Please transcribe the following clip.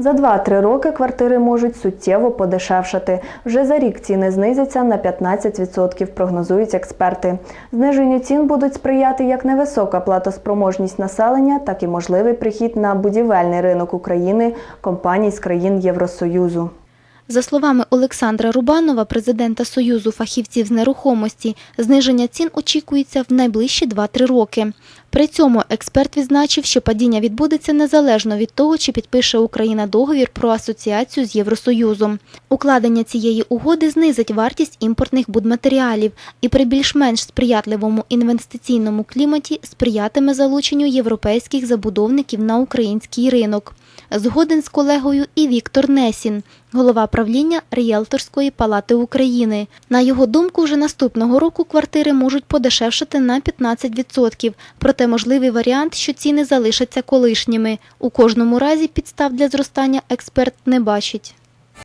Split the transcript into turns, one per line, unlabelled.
За 2-3 роки квартири можуть суттєво подешевшати. Вже за рік ціни знизяться на 15%, прогнозують експерти. Зниженню цін будуть сприяти як невисока платоспроможність населення, так і можливий прихід на будівельний ринок України компаній з країн Євросоюзу.
За словами Олександра Рубанова, президента Союзу фахівців з нерухомості, зниження цін очікується в найближчі 2-3 роки. При цьому експерт відзначив, що падіння відбудеться незалежно від того, чи підпише Україна договір про асоціацію з Євросоюзом. Укладення цієї угоди знизить вартість імпортних будматеріалів і при більш-менш сприятливому інвестиційному кліматі сприятиме залученню європейських забудовників на український ринок. Згоден з колегою і Віктор Несін, голова правління Ріелторської палати України. На його думку, вже наступного року квартири можуть подешевшати на 15%, проте можливий варіант, що ціни залишаться колишніми. У кожному разі підстав для зростання експерт не бачить.